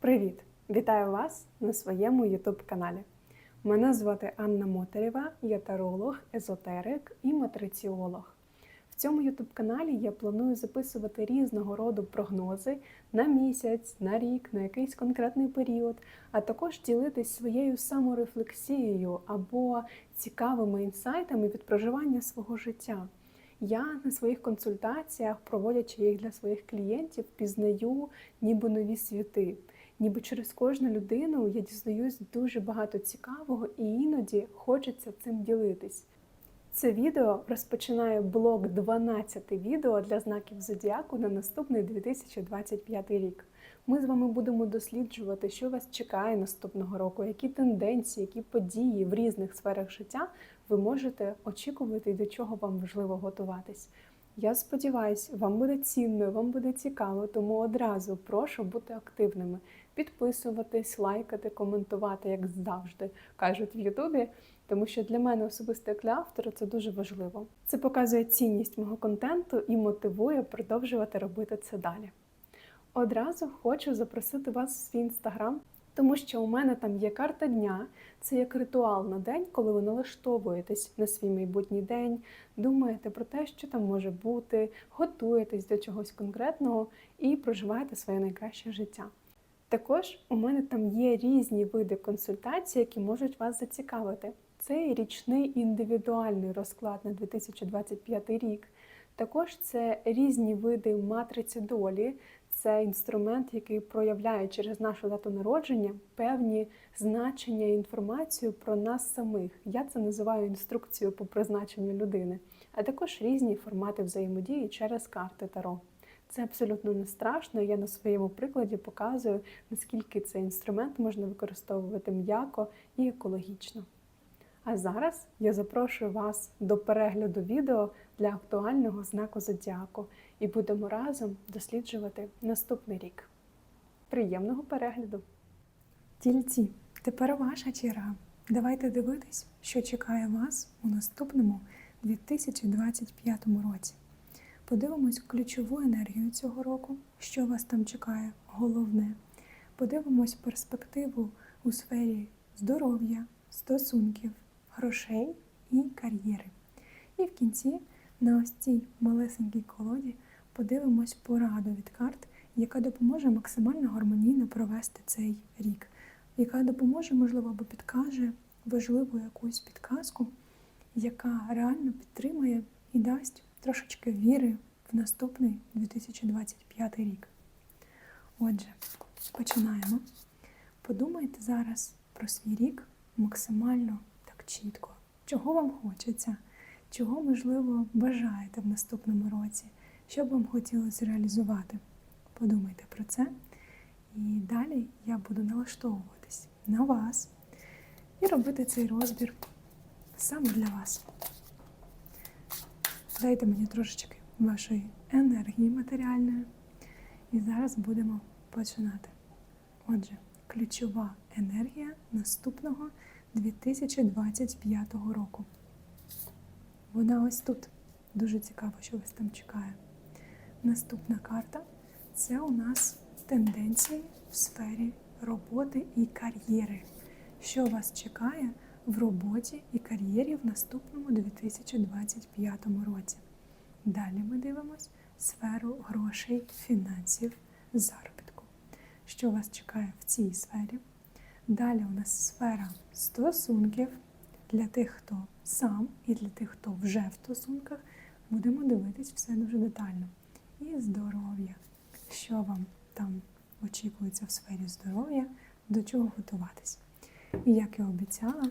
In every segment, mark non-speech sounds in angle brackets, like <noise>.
Привіт! Вітаю вас на своєму YouTube каналі. Мене звати Анна Мотарєва, я таролог, езотерик і матриціолог. В цьому YouTube каналі я планую записувати різного роду прогнози на місяць, на рік, на якийсь конкретний період, а також ділитись своєю саморефлексією або цікавими інсайтами від проживання свого життя. Я на своїх консультаціях, проводячи їх для своїх клієнтів, пізнаю ніби нові світи. Ніби через кожну людину я дізнаюсь дуже багато цікавого і іноді хочеться цим ділитись. Це відео розпочинає блок 12 відео для знаків зодіаку на наступний 2025 рік. Ми з вами будемо досліджувати, що вас чекає наступного року, які тенденції, які події в різних сферах життя ви можете очікувати і до чого вам важливо готуватись. Я сподіваюся, вам буде цінно, вам буде цікаво, тому одразу прошу бути активними, підписуватись, лайкати, коментувати, як завжди кажуть в Ютубі. Тому що для мене особисто як для автора це дуже важливо. Це показує цінність мого контенту і мотивує продовжувати робити це далі. Одразу хочу запросити вас в свій інстаграм, тому що у мене там є карта дня. Це як ритуал на день, коли ви налаштовуєтесь на свій майбутній день, думаєте про те, що там може бути, готуєтесь до чогось конкретного і проживаєте своє найкраще життя. Також у мене там є різні види консультацій, які можуть вас зацікавити. Це річний індивідуальний розклад на 2025 рік. Також це різні види матриці долі. Це інструмент, який проявляє через нашу дату народження певні значення і інформацію про нас самих. Я це називаю інструкцією по призначенню людини, а також різні формати взаємодії через карти Таро. Це абсолютно не страшно. Я на своєму прикладі показую, наскільки цей інструмент можна використовувати м'яко і екологічно. А зараз я запрошую вас до перегляду відео для актуального знаку зодіаку і будемо разом досліджувати наступний рік. Приємного перегляду! Тільці, тепер ваша черга. Давайте дивитись, що чекає вас у наступному 2025 році. Подивимось ключову енергію цього року, що вас там чекає, головне. Подивимось перспективу у сфері здоров'я, стосунків, грошей і кар'єри. І в кінці на ось цій малесенькій колоді подивимось пораду від карт, яка допоможе максимально гармонійно провести цей рік, яка допоможе, можливо, або підкаже важливу якусь підказку, яка реально підтримує і дасть трошечки віри в наступний 2025 рік. Отже, починаємо. Подумайте зараз про свій рік максимально так чітко, чого вам хочеться, чого, можливо, бажаєте в наступному році, що б вам хотілося реалізувати. Подумайте про це. І далі я буду налаштовуватись на вас і робити цей розбір саме для вас. Дайте мені трошечки вашої енергії матеріальної. І зараз будемо починати. Отже, ключова енергія наступного 2025 року. Вона ось тут. Дуже цікаво, що вас там чекає. Наступна карта це у нас тенденції в сфері роботи і кар'єри. Що вас чекає в роботі і кар'єрі в наступному 2025 році? Далі ми дивимось сферу грошей, фінансів, заробітку. Що вас чекає в цій сфері? Далі у нас сфера стосунків для тих, хто сам, і для тих, хто вже в стосунках. Будемо дивитись все дуже детально. І здоров'я. Що вам там очікується в сфері здоров'я, до чого готуватись. І як я обіцяла,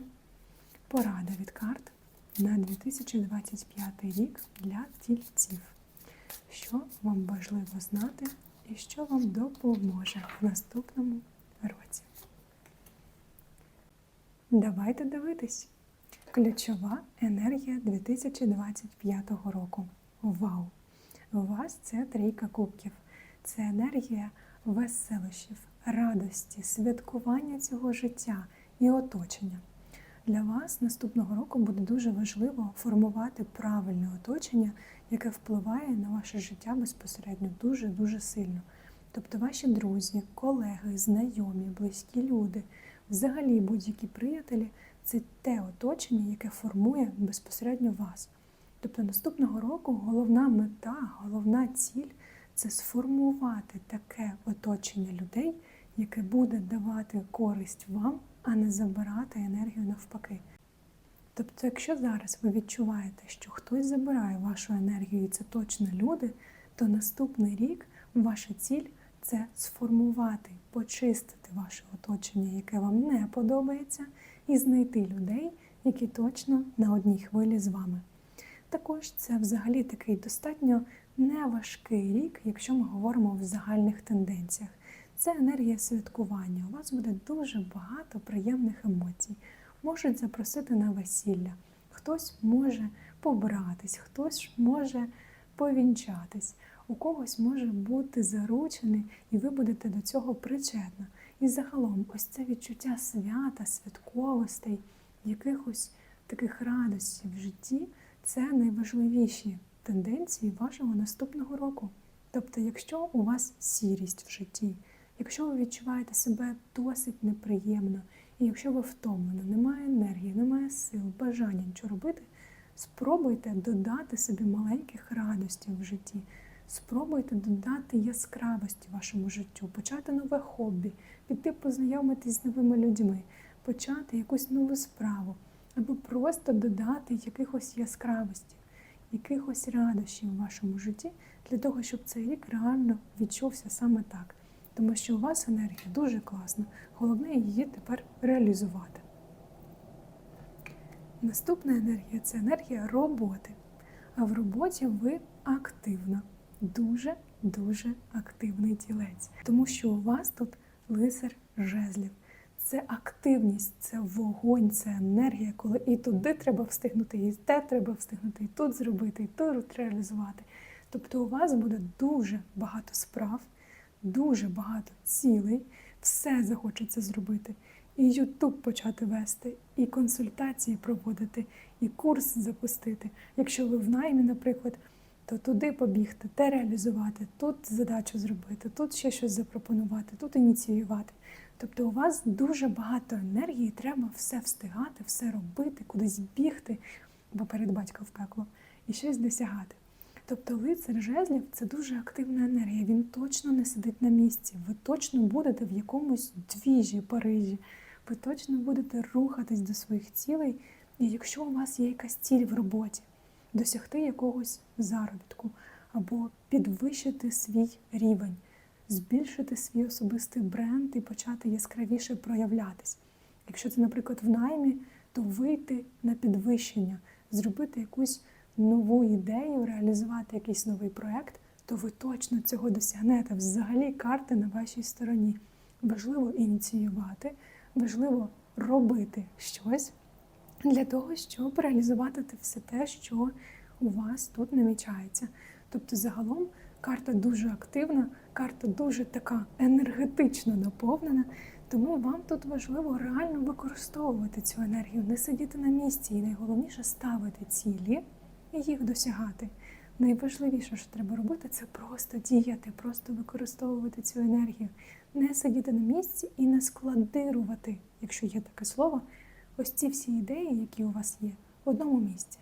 порада від карт на 2025 рік для тільців. Що вам важливо знати і що вам допоможе в наступному році. Давайте дивитись. Ключова енергія 2025 року. Вау! У вас це трійка кубків. Це енергія веселощів, радості, святкування цього життя і оточення. Для вас наступного року буде дуже важливо формувати правильне оточення, яке впливає на ваше життя безпосередньо дуже-дуже сильно. Тобто ваші друзі, колеги, знайомі, близькі люди, взагалі будь-які приятелі це те оточення, яке формує безпосередньо вас. Тобто наступного року головна мета, головна ціль це сформувати таке оточення людей, яке буде давати користь вам, а не забирати енергію навпаки. Тобто, якщо зараз ви відчуваєте, що хтось забирає вашу енергію, і це точно люди, то наступний рік ваша ціль це сформувати, почистити ваше оточення, яке вам не подобається, і знайти людей, які точно на одній хвилі з вами. Також це взагалі такий достатньо неважкий рік, якщо ми говоримо в загальних тенденціях. Це енергія святкування. У вас буде дуже багато приємних емоцій. Можуть запросити на весілля, хтось може побратись, хтось може повінчатись, у когось може бути заручений, і ви будете до цього причетна. І загалом, ось це відчуття свята, святковостей, якихось таких радостей в житті це найважливіші тенденції вашого наступного року. Тобто, якщо у вас сірість в житті, якщо ви відчуваєте себе досить неприємно, і якщо ви втомлені, немає енергії, немає сил, бажання нічого робити, спробуйте додати собі маленьких радостей в житті. Спробуйте додати яскравості вашому життю, почати нове хобі, піти познайомитись з новими людьми, почати якусь нову справу, або просто додати якихось яскравості, якихось радощів у вашому житті для того, щоб цей рік реально відчувся саме так. Тому що у вас енергія дуже класна, головне її тепер реалізувати. Наступна енергія це енергія роботи. А в роботі ви активна, дуже-дуже активний тілець. Тому що у вас тут лицар жезлів. Це активність, це вогонь, це енергія, коли і туди треба встигнути, і те треба встигнути, і тут зробити, і тут реалізувати. Тобто у вас буде дуже багато справ, дуже багато цілей, все захочеться зробити. І Ютуб почати вести, і консультації проводити, і курс запустити. Якщо ви в наймі, наприклад, то туди побігти, те реалізувати, тут задачу зробити, тут ще щось запропонувати, тут ініціювати. Тобто у вас дуже багато енергії, треба все встигати, все робити, кудись бігти, бо перед батька в пекло, і щось досягати. Тобто лицар жезлів це дуже активна енергія. Він точно не сидить на місці. Ви точно будете в якомусь двіжі, Парижі. Ви точно будете рухатись до своїх цілей. І якщо у вас є якась ціль в роботі, досягти якогось заробітку або підвищити свій рівень, збільшити свій особистий бренд і почати яскравіше проявлятись. Якщо це, наприклад, в наймі, то вийти на підвищення, зробити якусь нову ідею, реалізувати якийсь новий проект, то ви точно цього досягнете. Взагалі карти на вашій стороні. Важливо ініціювати, важливо робити щось для того, щоб реалізувати все те, що у вас тут намічається. Тобто, загалом карта дуже активна, карта дуже така енергетично наповнена. Тому вам тут важливо реально використовувати цю енергію, не сидіти на місці, і найголовніше ставити цілі і їх досягати. Найважливіше, що треба робити, це просто діяти, просто використовувати цю енергію, не сидіти на місці і не складирувати, якщо є таке слово, ось ці всі ідеї, які у вас є, в одному місці.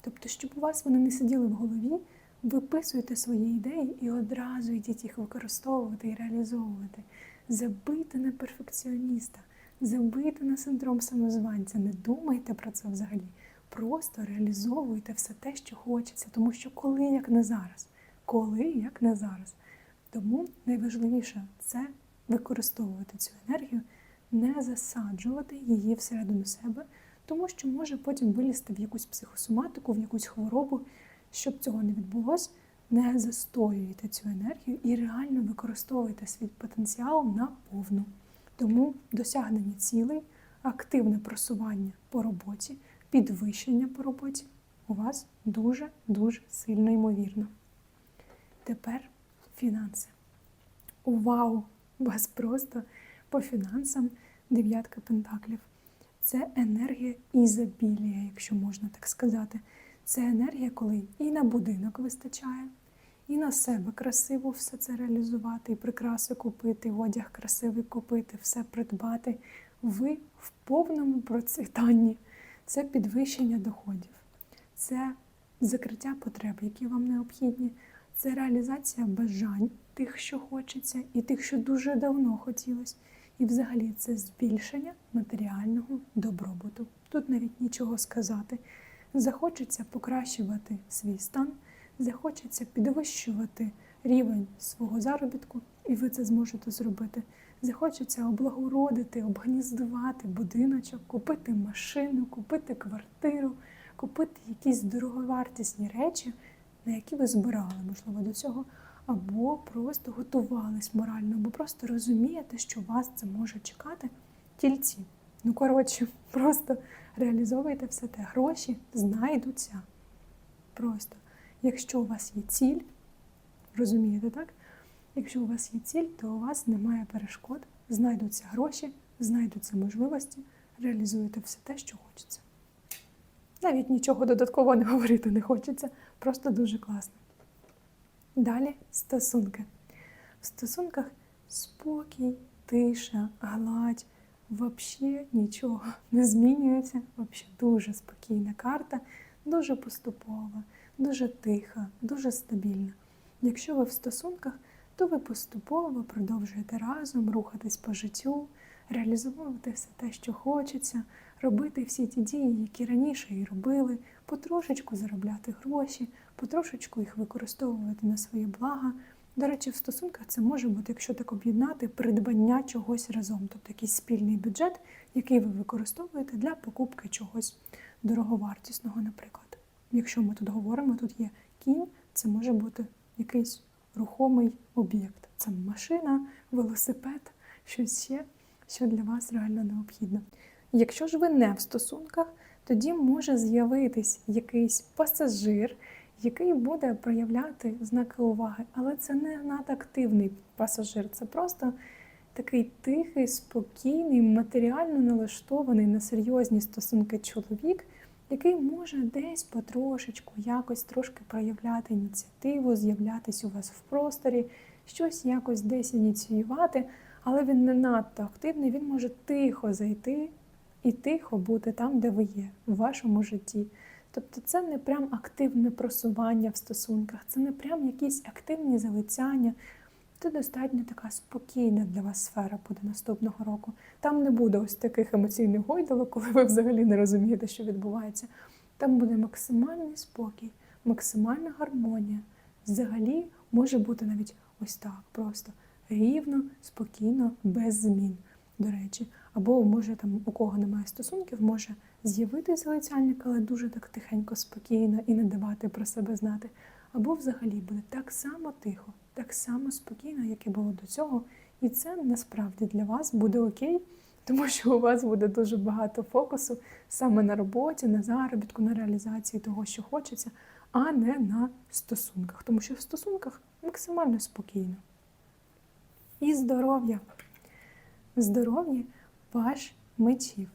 Тобто, щоб у вас вони не сиділи в голові, виписуйте свої ідеї і одразу йдіть їх використовувати і реалізовувати. Забийте на перфекціоніста, забийте на синдром самозванця, не думайте про це взагалі. Просто реалізовуйте все те, що хочеться, тому що коли як не зараз, коли як не зараз. Тому найважливіше це використовувати цю енергію, не засаджувати її всередину себе, тому що може потім вилізти в якусь психосоматику, в якусь хворобу. Щоб цього не відбулося, не застоюйте цю енергію і реально використовуйте свій потенціал на повну. Тому досягнення цілей, активне просування по роботі, підвищення по роботі у вас дуже-дуже сильно ймовірно. Тепер фінанси. Вау! Вас просто по фінансам дев'ятка пентаклів. Це енергія ізобілія, якщо можна так сказати. Це енергія, коли і на будинок вистачає, і на себе красиво все це реалізувати, і прикраси купити, і одяг красивий купити, все придбати. Ви в повному процвітанні. Це підвищення доходів, це закриття потреб, які вам необхідні, це реалізація бажань тих, що хочеться, і тих, що дуже давно хотілося. І взагалі це збільшення матеріального добробуту. Тут навіть нічого сказати. Захочеться покращувати свій стан, захочеться підвищувати рівень свого заробітку, і ви це зможете зробити. Захочеться облагородити, обгніздувати будиночок, купити машину, купити квартиру, купити якісь дороговартісні речі, на які ви збирали, можливо, до цього, або просто готувались морально, або просто розумієте, що вас це може чекати тільці. Ну, коротше, <laughs> просто реалізовуйте все те. Гроші знайдуться. Просто. Якщо у вас є ціль, розумієте, так? Якщо у вас є ціль, то у вас немає перешкод, знайдуться гроші, знайдуться можливості, реалізуєте все те, що хочеться. Навіть нічого додатково не говорити не хочеться, просто дуже класно. Далі стосунки. В стосунках спокій, тиша, гладь, взагалі нічого не змінюється. Взагалі дуже спокійна карта, дуже поступова, дуже тиха, дуже стабільна. Якщо ви в стосунках, то ви поступово продовжуєте разом рухатись по життю, реалізовувати все те, що хочеться, робити всі ті дії, які раніше і робили, потрошечку заробляти гроші, потрошечку їх використовувати на своє благо. До речі, в стосунках це може бути, якщо так об'єднати, придбання чогось разом, тобто якийсь спільний бюджет, який ви використовуєте для покупки чогось дороговартісного, наприклад. Якщо ми тут говоримо, тут є кінь, це може бути якийсь рухомий об'єкт. Це машина, велосипед, щось ще, що для вас реально необхідно. Якщо ж ви не в стосунках, тоді може з'явитись якийсь пасажир, який буде проявляти знаки уваги, але це не надактивний пасажир, це просто такий тихий, спокійний, матеріально налаштований на серйозні стосунки чоловік, який може десь потрошечку, якось трошки проявляти ініціативу, з'являтись у вас в просторі, щось якось десь ініціювати, але він не надто активний, він може тихо зайти і тихо бути там, де ви є, в вашому житті. Тобто це не прям активне просування в стосунках, це не прям якісь активні залицяння. Це достатньо така спокійна для вас сфера буде наступного року. Там не буде ось таких емоційних гойдалок, коли ви взагалі не розумієте, що відбувається. Там буде максимальний спокій, максимальна гармонія. Взагалі може бути навіть ось так, просто рівно, спокійно, без змін, до речі. Або може там у кого немає стосунків, може з'явитися залицяльник, але дуже так тихенько, спокійно і не давати про себе знати. Або взагалі буде так само тихо, так само спокійно, як і було до цього. І це насправді для вас буде окей, тому що у вас буде дуже багато фокусу саме на роботі, на заробітку, на реалізації того, що хочеться, а не на стосунках. Тому що в стосунках максимально спокійно. І здоров'я. Здоров'я ваш мечів.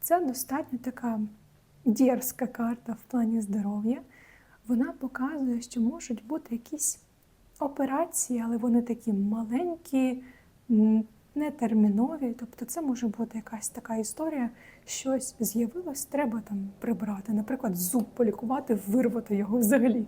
Це достатньо така дерзка карта в плані здоров'я. Вона показує, що можуть бути якісь операції, але вони такі маленькі, нетермінові. Тобто, це може бути якась така історія, щось з'явилось, треба там прибрати, наприклад, зуб полікувати, вирвати його взагалі.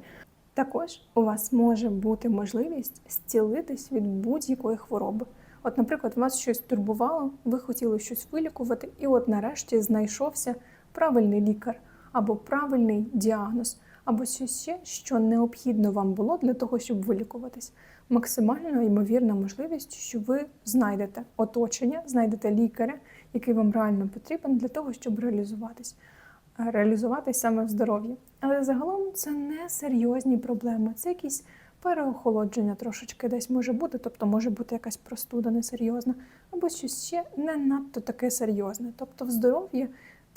Також у вас може бути можливість зцілитись від будь-якої хвороби. От, наприклад, вас щось турбувало, ви хотіли щось вилікувати, і от нарешті знайшовся правильний лікар або правильний діагноз, або щось ще, що необхідно вам було для того, щоб вилікуватись. Максимально ймовірна можливість, що ви знайдете оточення, знайдете лікаря, який вам реально потрібен для того, щоб реалізуватись. Реалізуватись саме в здоров'ї. Але загалом це не серйозні проблеми, це якісь переохолодження трошечки десь може бути, тобто може бути якась простуда несерйозна, або щось ще не надто таке серйозне. Тобто в здоров'ї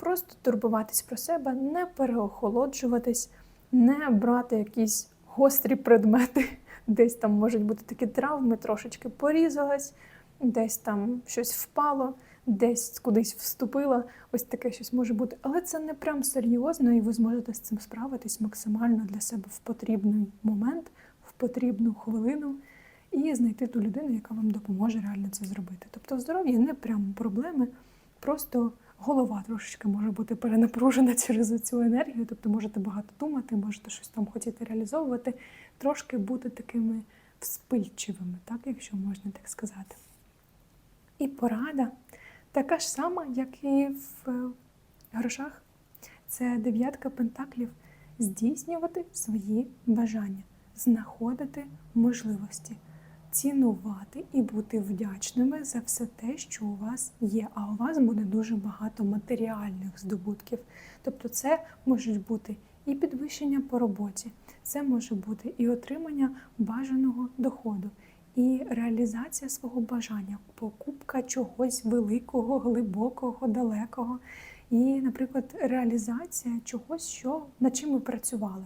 просто турбуватись про себе, не переохолоджуватись, не брати якісь гострі предмети, <laughs> десь там можуть бути такі травми, трошечки порізалась, десь там щось впало. Десь кудись вступила, ось таке щось може бути. Але це не прям серйозно, і ви зможете з цим справитись максимально для себе в потрібний момент, в потрібну хвилину і знайти ту людину, яка вам допоможе реально це зробити. Тобто здоров'я не прямо проблеми, просто голова трошечки може бути перенапружена через цю енергію, тобто можете багато думати, можете щось там хотіти реалізовувати, трошки бути такими вспильчивими, так, якщо можна так сказати. І порада така ж сама, як і в е, грошах. Це дев'ятка пентаклів здійснювати свої бажання, знаходити можливості, цінувати і бути вдячними за все те, що у вас є. А у вас буде дуже багато матеріальних здобутків. Тобто, це можуть бути і підвищення по роботі, це може бути і отримання бажаного доходу, і реалізація свого бажання, покупка чогось великого, глибокого, далекого. І, наприклад, реалізація чогось, що над чим ви працювали,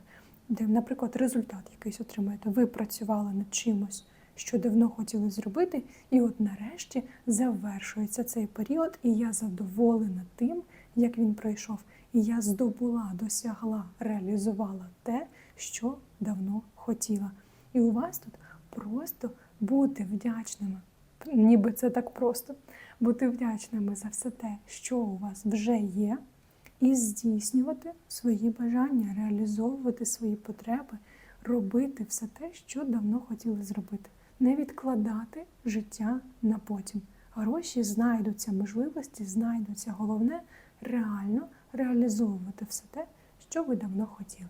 де, наприклад, результат якийсь отримаєте. Ви працювали над чимось, що давно хотіли зробити, і от нарешті завершується цей період, і я задоволена тим, як він пройшов. І я здобула, досягла, реалізувала те, що давно хотіла. І у вас тут просто бути вдячними. Ніби це так просто. Бути вдячними за все те, що у вас вже є, і здійснювати свої бажання, реалізовувати свої потреби, робити все те, що давно хотіли зробити. Не відкладати життя на потім. Гроші знайдуться, можливості знайдуться. Головне реально реалізовувати все те, що ви давно хотіли.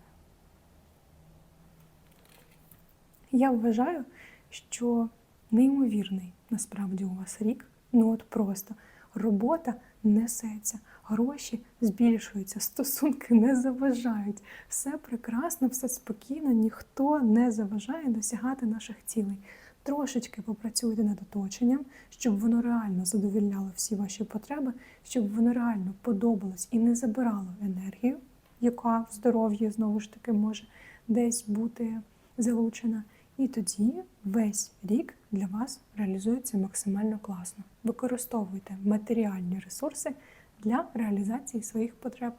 Я вважаю, що неймовірний насправді у вас рік. Ну от просто робота несеться, гроші збільшуються, стосунки не заважають. Все прекрасно, все спокійно, ніхто не заважає досягати наших цілей. Трошечки попрацюйте над оточенням, щоб воно реально задовільняло всі ваші потреби, щоб воно реально подобалось і не забирало енергію, яка в здоров'ї знову ж таки може десь бути залучена. І тоді весь рік для вас реалізується максимально класно. Використовуйте матеріальні ресурси для реалізації своїх потреб.